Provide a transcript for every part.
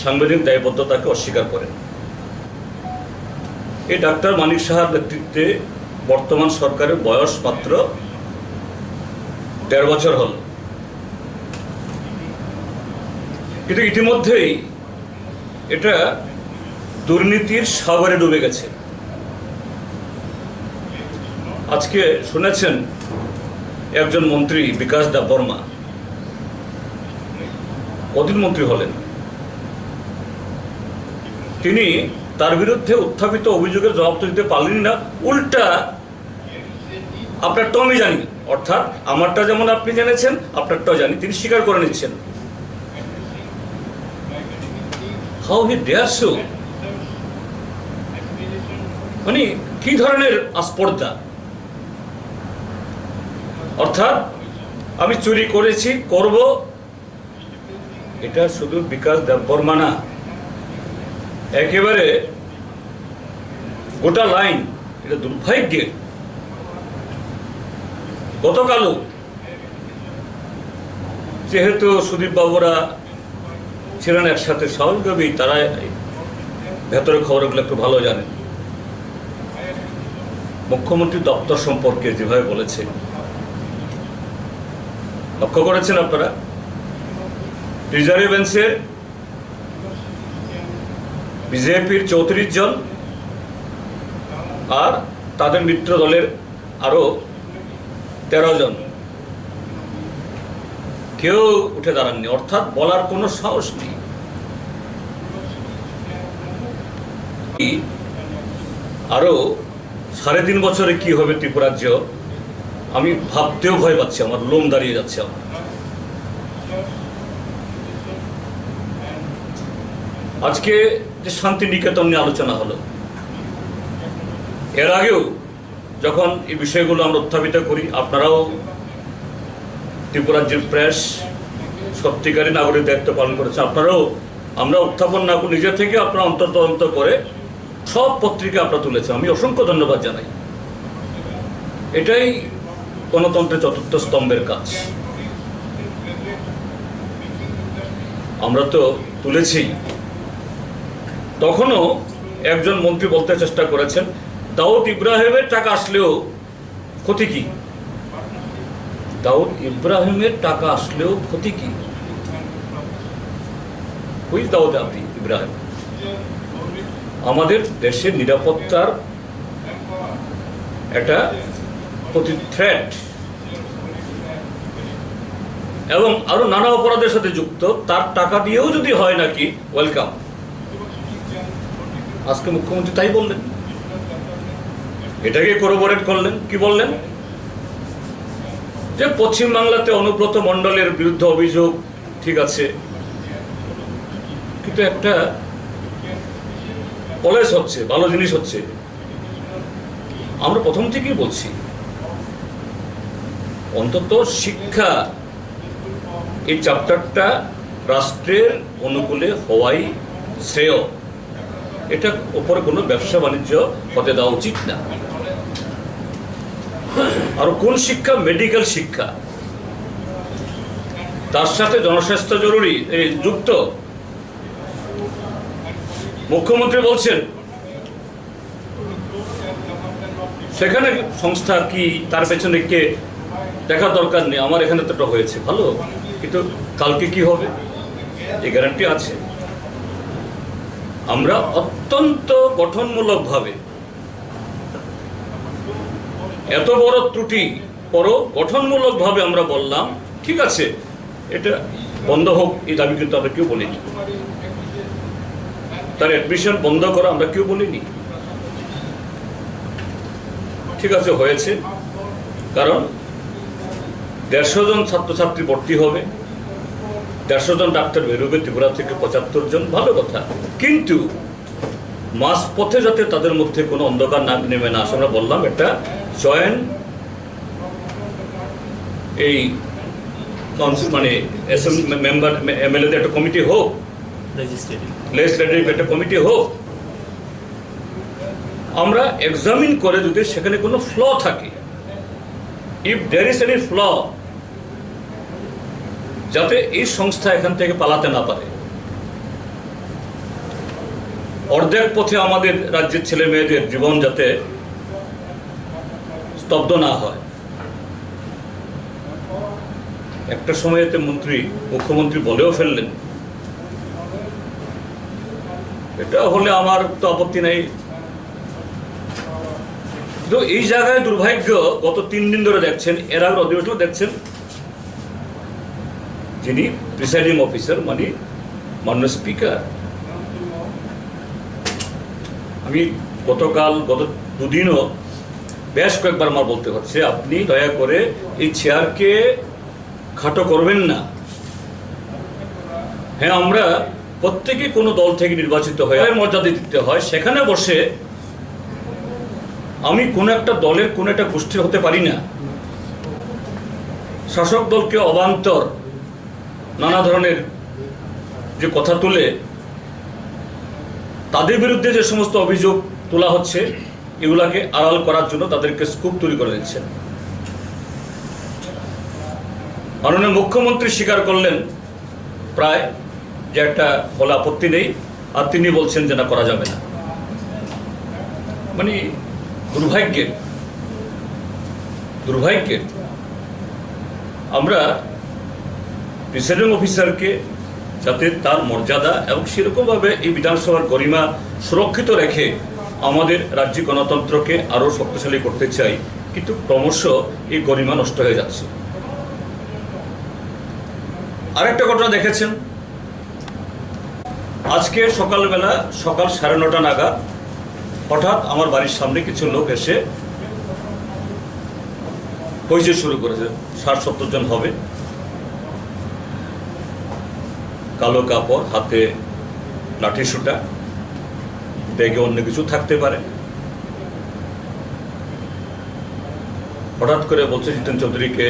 সাংবিধানিক দায়বদ্ধতাকে অস্বীকার করেন। এই ডাক্তার মানিক সাহার নেতৃত্বে বর্তমান সরকারের বয়স মাত্র দেড় বছর হল। কিন্তু ইতিমধ্যেই এটা দুর্নীতির সাগরে ডুবে গেছে। আজকে শুনেছেন একজন মন্ত্রী বিকাশ দা বর্মা। কদিন মন্ত্রী হলেন? তিনি তার বিরুদ্ধে উত্থাপিত অভিযোগের জবাব তো দিতে পারলেন না। উল্টা আপনারটাও আমি জানি, অর্থাৎ আমারটা যেমন আপনি জেনেছেন, আপনারটাও জানি, তিনি স্বীকার করে নিচ্ছেন। হাউ হি ডেয়ার সো মানে কি ধরনের আস্পর্ধা? অর্থাৎ আমি চুরি করেছি, করব, এটা শুধু বিকাশ দেববর্মা না। একেবারে গোটা লাইন, এটা দুর্ভাগ্যের গতকালও যেহেতু সুদীপ বাবুরা ছিলেন একসাথে, স্বাভাবিকভাবেই তারা ভেতরের খবরগুলো একটু ভালো জানেন। মুখ্যমন্ত্রী দপ্তর সম্পর্কে যেভাবে বলেছে লক্ষ্য করেছেন আপনারা? রিজার্ভ বেঞ্চের বিজেপির চৌত্রিশ জন আর তাদের মিত্র দলের আরও তেরো জন। কেউ উঠে দাঁড়াননি, অর্থাৎ বলার কোনো সাহস নেই। আরও সাড়ে তিন বছরে কি হবে ত্রিপুরাজ্য আমি ভাবতেও ভয় পাচ্ছি, আমার লোম দাঁড়িয়ে যাচ্ছে আমার। আজকে যে শান্তি নিকেতন নিয়ে আলোচনা হলো। এর আগেও যখন এই বিষয়গুলো আমরা উত্থাপিত করি, আপনারাও ত্রিপুরাজ্যের প্রেস, সত্যিকারী নাগরিক দায়িত্ব পালন করেছে, আপনারাও, আমরা উত্থাপন না করে নিজে থেকে আপনারা অন্তর্তদন্ত করে সব পত্রিকা আপনারা তুলেছেন। আমি অসংখ্য ধন্যবাদ জানাই। এটাই গণতন্ত্রের চতুর্থ স্তম্ভের কাজ। আমরা তো তুলেছি তখনও একজন মন্ত্রী বলতে চেষ্টা করেছেন, দাউদ ইব্রাহিমের টাকা আসলেও ক্ষতি কি? দাউদ ইব্রাহিমের টাকা আসলেও ক্ষতি কি? হুইজ দাউদ আপনি, ইব্রাহিম? আমাদের দেশের নিরাপত্তার একটা প্রতি থ্রেট এবং আরও নানা অপরাধের সাথে যুক্ত, তার টাকা দিয়েও যদি হয় নাকি ওয়েলকাম আজকে মুখ্যমন্ত্রী তাই বললেন। এটাকে কোরোবোরেট করলেন। কি বললেন? যে পশ্চিমবাংলাতে অনুব্রত মণ্ডলের বিরুদ্ধে অভিযোগ, ঠিক আছে। কিন্তু একটা কলেজ হচ্ছে, ভালো জিনিস হচ্ছে। আমরা প্রথম থেকেই বলছি, অন্তত শিক্ষা এই চ্যাপ্টারটা রাষ্ট্রের অনুকূলে হওয়াই শ্রেয়। এটা উপরে কোনো ব্যবসা বাণিজ্য হতে দেওয়া উচিত না। আর কোন শিক্ষা? মেডিকেল শিক্ষা। তার সাথে জনস্বাস্থ্য জরুরি এই যুক্ত। মুখ্যমন্ত্রী বলছেন, সেখানে সংস্থা কি তার পেছনে কে দেখার দরকার নেই? আমার এখানে তো হয়েছে, ভালো। কিন্তু কালকে কি হবে? এই গ্যারান্টি আছে। আমরা অত্যন্ত গঠনমূলকভাবে এত বড় ত্রুটি পরও গঠনমূলকভাবে আমরা বললাম, ঠিক আছে, এটা বন্ধ হোক, এই দাবি কিন্তু আমরা কেউ বলিনি। তার অ্যাডমিশন বন্ধ করা আমরা কেউ বলিনি। ঠিক আছে, হয়েছে। কারণ দেড়শো জন ছাত্রছাত্রী ভর্তি হবে। দেড়শো জন ডাক্তার বেরোবে ত্রিপুরা থেকে পঁচাত্তর জন ভালো কথা। কিন্তু মাস পথে যাতে তাদের মধ্যে কোনো অন্ধকার না নেমে না আসে আমরা বললাম একটা জয়েন্ট এই কাউন্সিল মানে মেম্বার এমএলএদের একটা কমিটি হোক লেজিসলেটিভ একটা কমিটি হোক আমরা এক্সামিন করে যদি সেখানে কোনো ফ্ল থাকে if there is any flaw যাতে এই সংস্থা এখান থেকে পালাতে না পারে। অর্ধেক পথে আমাদের রাজ্যের ছেলে মেয়েদের জীবন যাতে স্তব্ধ না হয়। একটা সময়তে মন্ত্রী, মুখ্যমন্ত্রী বলেও ফেললেন। এটা হলে আমার তো আপত্তি নাই। তো এই জায়গায় দুর্ভাগ্য, গত তিন দিন ধরে দেখছেন, এর আগের দেখছেন যিনি প্রিসাইডিং অফিসার মানে মান্য স্পিকার আমি গতকাল, গত দুদিনও বেশ কয়েকবার আমার বলতে হচ্ছে, আপনি দয়া করে এই চেয়ারকে খাটো করবেন না। হ্যাঁ আমরা প্রত্যেকে কোনো দল থেকে নির্বাচিত হয়ে মর্যাদা দিতে হয়, সেখানে বসে আমি কোনো একটা দলের কোনো একটা গোষ্ঠীর হতে পারি না। শাসক দলকে অবান্তর নানা ধরনের যে কথা তুলে, তাদের বিরুদ্ধে যে সমস্ত অভিযোগ তোলা হচ্ছে, এগুলাকে আড়াল করার জন্য তাদেরকে স্কুপ তৈরি করে দিচ্ছেন মাননীয় মুখ্যমন্ত্রী স্বীকার করলেন প্রায় যে একটা হলে আপত্তি নেই, আর তিনি বলছেন যে না, করা যাবে না। মানে দুর্ভাগ্যের দুর্ভাগ্যের, আমরা প্রিসাইডিং অফিসারকে যাতে তার মর্যাদা এবং সেরকমভাবে এই বিধানসভার গরিমা সুরক্ষিত রেখে আমাদের রাজ্য গণতন্ত্রকে আরও শক্তিশালী করতে চাই। কিন্তু ক্রমশ এই গরিমা নষ্ট হয়ে যাচ্ছে। আরেকটা ঘটনা দেখেছেন। আজকে সকালবেলা সকাল সাড়ে নটা নাগাদ হঠাৎ আমার বাড়ির সামনে কিছু লোক এসে হইচে শুরু করেছে। ষাট সত্তর জন হবে। কালো কাপড়, হাতে লাঠি সুটা ব্যাগে অন্য কিছু থাকতে পারে। হঠাৎ করে বলছে জিতেন চৌধুরীকে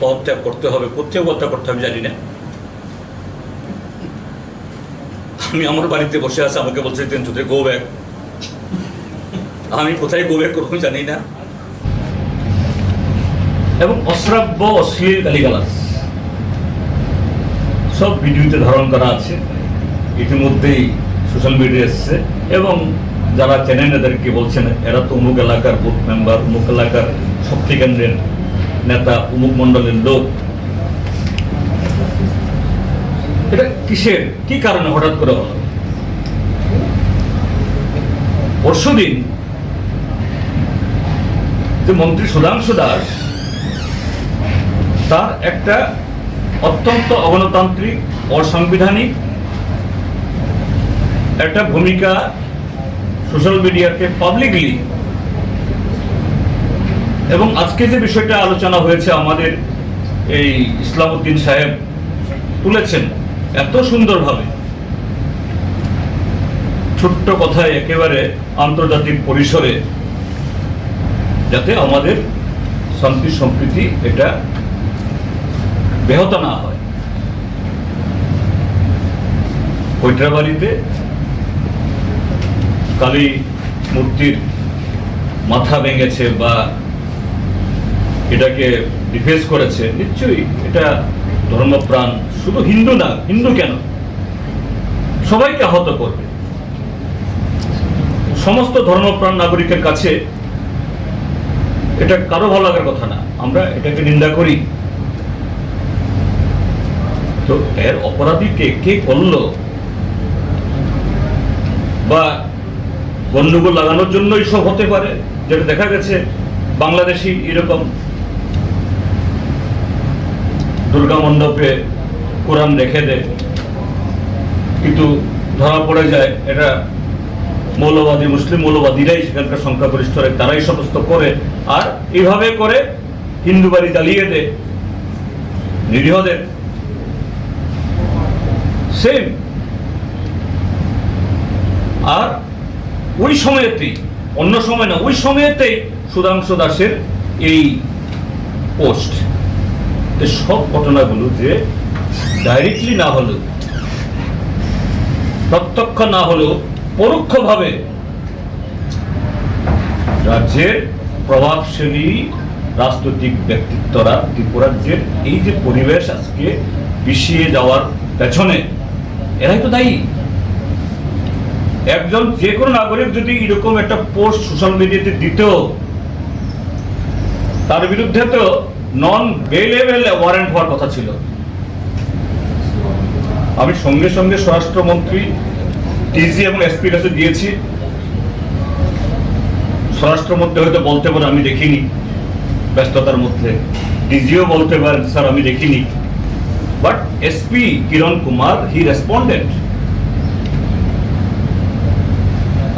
পদত্যাগ করতে হবে, কোথায় পদত্যাগ করতে হবে জানি না। আমি আমার বাড়িতে বসে আছি, আমাকে বলছে জিতেন চৌধুরী গো ব্যাক আমি কোথায় গো ব্যাক করব জানি না। এবং অশ্রাব্য অশ্লীল গালিগালাজ। সব ভিডিওতে ধারণ করা আছে। ইতিমধ্যেই সোশ্যাল মিডিয়া এসছে এবং যারা চেনেন এদেরকে বলছেন, এরা তো অমুক এলাকার বুথ মেম্বার অমুক এলাকার শক্তি কেন্দ্রের নেতা, অমুক মণ্ডলের লোক। এটা কিসের? কি কারণে হঠাৎ করে হলো? পরশুদিন যে মন্ত্রী সুধাংশু দাস, তার একটা অত্যন্ত অগণতান্ত্রিক, অসাংবিধানিক একটা ভূমিকা সোশ্যাল মিডিয়াতে পাবলিকলি এবং আজকে যে বিষয়টা আলোচনা হয়েছে আমাদের এই ইসলামউদ্দিন সাহেব তুলেছেন, এত সুন্দরভাবে ছোট্ট কথায় একেবারে আন্তর্জাতিক পরিসরে যাতে আমাদের শান্তি সম্প্রীতি এটা ব্যাহত না হয়। কৈট্রাবাড়িতে কালী মূর্তির মাথা ভেঙেছে বা এটাকে ডিফেন্স করেছে, নিশ্চয়ই এটা ধর্মপ্রাণ, শুধু হিন্দু না, হিন্দু কেন? সবাইকে আহত করবে। সমস্ত ধর্মপ্রাণ নাগরিকের কাছে এটা কারও ভালো লাগার কথা না। আমরা এটাকে নিন্দা করি। তো এর অপরাধীকে কে? করল? বা গন্ডগোল লাগানোর জন্যই সব হতে পারে, যেটা দেখা গেছে বাংলাদেশি এরকম। দুর্গা মণ্ডপে কোরআন রেখে দেয়, কিন্তু ধরা পড়ে যায় এটা মৌলবাদী, মুসলিম মৌলবাদীরাই সেখানকার সংখ্যাগরিষ্ঠ তারাই সমস্ত করে, আর এইভাবে করে হিন্দু বাড়ি জ্বালিয়ে দেয় নিরীহদের সেম আর ওই সময়েতেই, অন্য সময় না, ওই সময়েতেই সুধাংশু দাসের এই পোস্ট। সব ঘটনাগুলো যে ডাইরেক্টলি না হলেও, প্রত্যক্ষ না হলেও পরোক্ষভাবে রাজ্যের প্রভাবশালী রাজনৈতিক ব্যক্তিত্বরা ত্রিপুরাজ্যের এই যে পরিবেশ আজকে পিছিয়ে যাওয়ার পেছনে এরাই তো দায়ী। একজন যে কোনো নাগরিক যদি এরকম একটা পোস্ট সোশ্যাল মিডিয়াতে দিত তার বিরুদ্ধে তো নন বেলেবেল ওয়ারেন্ট হওয়ার কথা ছিল। আমি সঙ্গে সঙ্গে স্বরাষ্ট্রমন্ত্রী ডিজি এবং এসপির কাছে দিয়েছি স্বরাষ্ট্রমন্ত্রী হয়তো বলতে পারে, আমি দেখিনি ব্যস্ততার মধ্যে। ডিজিও বলতে পারেন স্যার, আমি দেখিনি। But SP Kiran Kumar he responded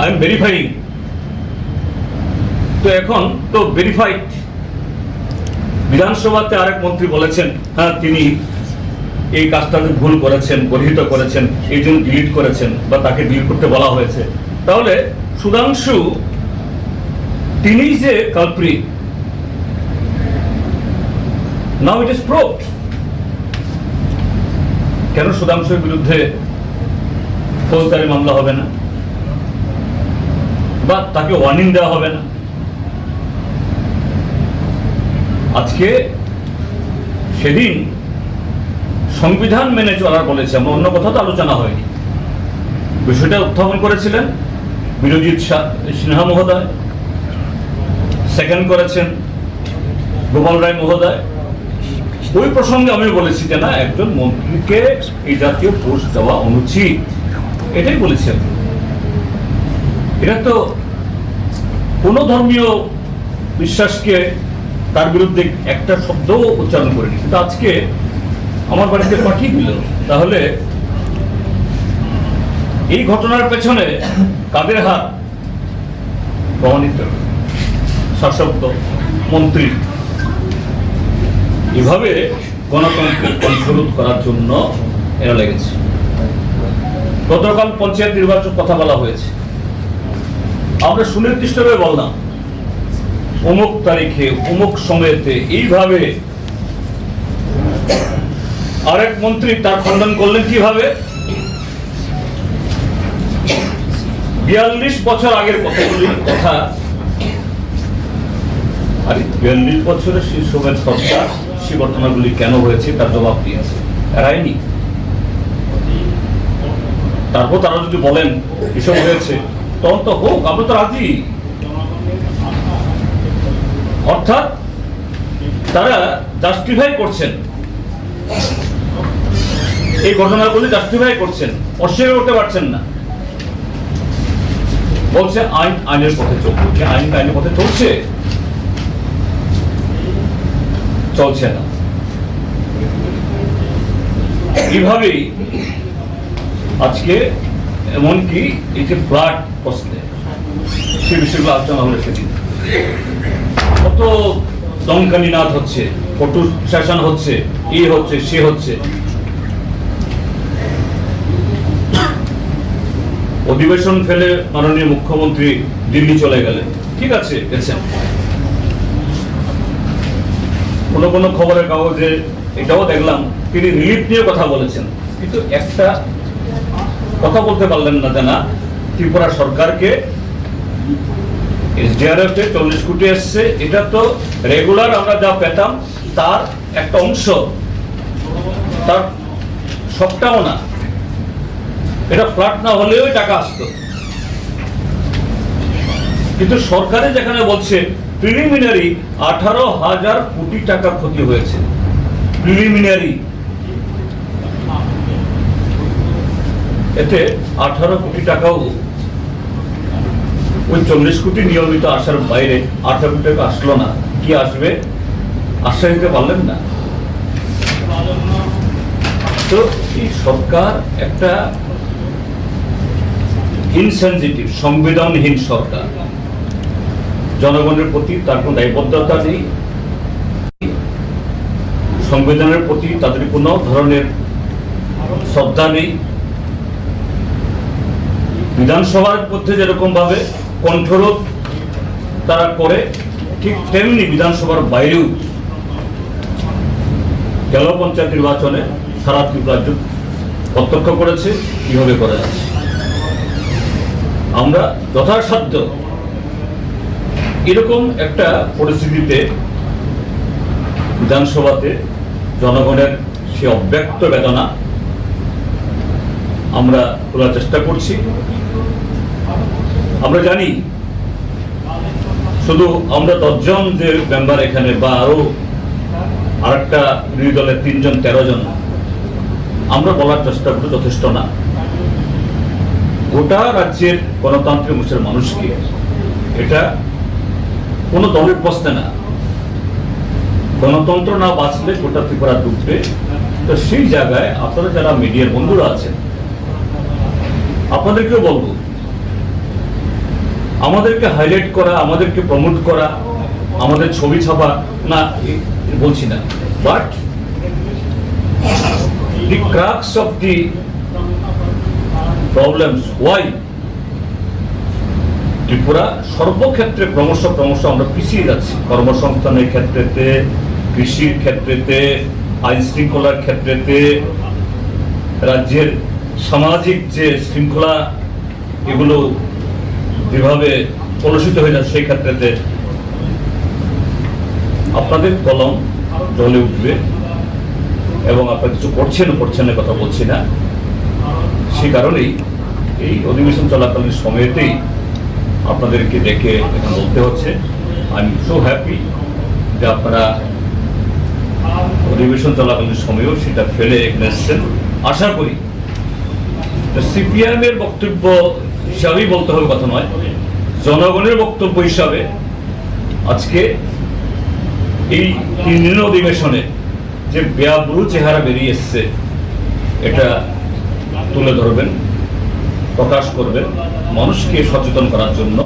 I am verifying তো এখন তো ভেরিফাইড বিধানসভাতে আরেক মন্ত্রী বলেছেন হ্যাঁ তিনি এই কাজটাতে ভুল করেছেন গর্হিত করেছেন, এই জন্য ডিলিট করেছেন বা তাকে ডিলিট করতে বলা হয়েছে। তাহলে সুধাংশু, তিনি যে কালপ্রিট নাও ইট ইস প্রুভড কেন সুধাংশুর বিরুদ্ধে ফৌজদারি মামলা হবে না? বা তাকে ওয়ার্নিং দেওয়া হবে না? আজকে সেদিন সংবিধান মেনে চলার বলেছে, আমরা অন্য কোথাও তো আলোচনা হয়নি। বিষয়টা উত্থাপন করেছিলেন বিরোজিৎ সিনহা মহোদয় সেকেন্ড করেছেন গোপাল রায় মহোদয়। ওই প্রসঙ্গে আমি বলেছি যে না, একজন মন্ত্রীকে এই জাতীয় পোস্ট দেওয়া অনুচিত। এটাই বলেছেন এটা তো কোনো ধর্মীয় বিশ্বাসকে তার বিরুদ্ধে একটা শব্দ উচ্চারণ করেনি। কিন্তু আজকে আমার বাড়িতে পাঠিয়ে দিল। তাহলে এই ঘটনার পেছনে কাদের হাত? প্রমাণিত শাসক মন্ত্রী। এভাবে গণতন্ত্রের কণ্ঠরোধ করার জন্য এরা লেগেছে। গতকাল পঞ্চায়েত নির্বাচন কথা বলা হয়েছে। আমরা সুনির্দিষ্টভাবে বললাম অমুক তারিখে অমুক সময়েতে এইভাবে আরেক মন্ত্রী তার খণ্ডন করলেন কীভাবে? বিয়াল্লিশ বছর আগের কথাগুলি কথা। আর, বিয়াল্লিশ বছরের সেই সময়ের সরকার সেই ঘটনাগুলি কেন হয়েছে, তার জবাব দিয়েছে এরাইনি তারপর তারা যদি বলেন, এসব হয়েছে, তখন তো হোক, আমরা তো রাজি। অর্থাৎ তারা জাস্টিফাই করছেন। এই ঘটনাগুলি জাস্টিফাই করছেন। অস্বীকার করতে পারছেন না। বলছে, আইন আইনের পথে চলছে। আইন আইনের পথে চলছে। চলছে না। এইভাবেই আজকে এমনকি এই যে ফ্লাড প্রশ্নে সে বিষয়গুলো আলোচনা হলে সেদিন। কত দমকানি নাথ হচ্ছে ফটো সেশন হচ্ছে এই হচ্ছে, সে হচ্ছে। অধিবেশন ফেলে মাননীয় মুখ্যমন্ত্রী দিল্লি চলে গেলেন। ঠিক আছে, গেছেন। কোনো কোনো খবরের কাগজে এটাও দেখলাম, তিনি রিলিফ নিয়ে কথা বলেছেন। কিন্তু একটা কথা বলতে পারলেন না জানা, ত্রিপুরা সরকারকে এসডিআরএফ চল্লিশ কোটি এসছে, এটা তো রেগুলার আমরা যা পেতাম, তার একটা অংশ, তার সবটাও না। এটা ফ্ল্যাট না হলেও টাকা আসতো। কিন্তু সরকারে যেখানে বলছে প্রিলিমিনারি আঠারো হাজার কোটি টাকা ক্ষতি হয়েছে। প্রিলিমিনারি। এতে আঠারো কোটি টাকাও ওই চল্লিশ কোটি নিয়মিত আসার বাইরে আঠারো কোটি টাকা আসলো না। কি আসবে? আশ্বাস দিতে পারলেন না। তো এই সরকার একটা ইনসেনজিটিভ সংবেদনহীন সরকার। জনগণের প্রতি তার কোনো দায়বদ্ধতা নেই। সংবিধানের প্রতি তাদের কোনো ধরনের শ্রদ্ধা নেই। বিধানসভার মধ্যে যেরকমভাবে কণ্ঠরোধ তারা করে, ঠিক তেমনি বিধানসভার বাইরেও জেলা পঞ্চায়েত নির্বাচনে সারা ত্রিপুরা রাজ্য প্রত্যক্ষ করেছে, কীভাবে করা যাচ্ছে? আমরা যথাসাধ্য এরকম একটা পরিস্থিতিতে বিধানসভাতে জনগণের সে অব্যক্ত বেদনা আমরা তোলার চেষ্টা করছি। আমরা জানি, শুধু আমরা দশজন যে মেম্বার এখানে বা আরও আরেকটা বিরোধী দলের তিনজন তেরো জন আমরা বলার চেষ্টা করতে যথেষ্ট না। গোটা রাজ্যের গণতান্ত্রিক মানুষকে এটা কোনো দলের বসতে না। গণতন্ত্র না বাঁচলে গোটা ত্রিপুরা ডুববে। তো সেই জায়গায় আপনারা যারা মিডিয়ার বন্ধুরা আছেন, আপনাদেরকেও বলব, আমাদেরকে হাইলাইট করা, আমাদেরকে প্রমোট করা, আমাদের ছবি ছাপা, না বলছি না। But the crux of the problems why Tripura সর্বক্ষেত্রে ক্রমশ ক্রমশ আমরা পিছিয়ে যাচ্ছি। কর্মসংস্থানের ক্ষেত্রেতে, কৃষির ক্ষেত্রেতে, আইন শৃঙ্খলার ক্ষেত্রেতে, রাজ্যের সামাজিক যে শৃঙ্খলা এগুলো যেভাবে কলুষিত হয়ে যাচ্ছে সেই ক্ষেত্রেতে আপনাদের কলম জলে উঠবে এবং আপনারা কিছু করছেন করছেন কথা বলছি না। সেই কারণেই এই অধিবেশন চলাকালীন সময়েতেই আপনাদেরকে দেখে এখানে বলতে হচ্ছে আই এম সো হ্যাপি যে আপনারা অধিবেশন চলাকালীন সময়েও সেটা ফেলে এখানে এসছেন। আশা করি সিপিআইএম এর বক্তব্য হিসাবেই বলতে হবে কথা নয়, জনগণের বক্তব্য হিসাবে আজকে এই তিন দিনের অধিবেশনে যে ব্যাবরু চেহারা বেরিয়ে এসছে, এটা তুলে ধরবেন। প্রকাশ করবেন মানুষকে সচেতন করার জন্য।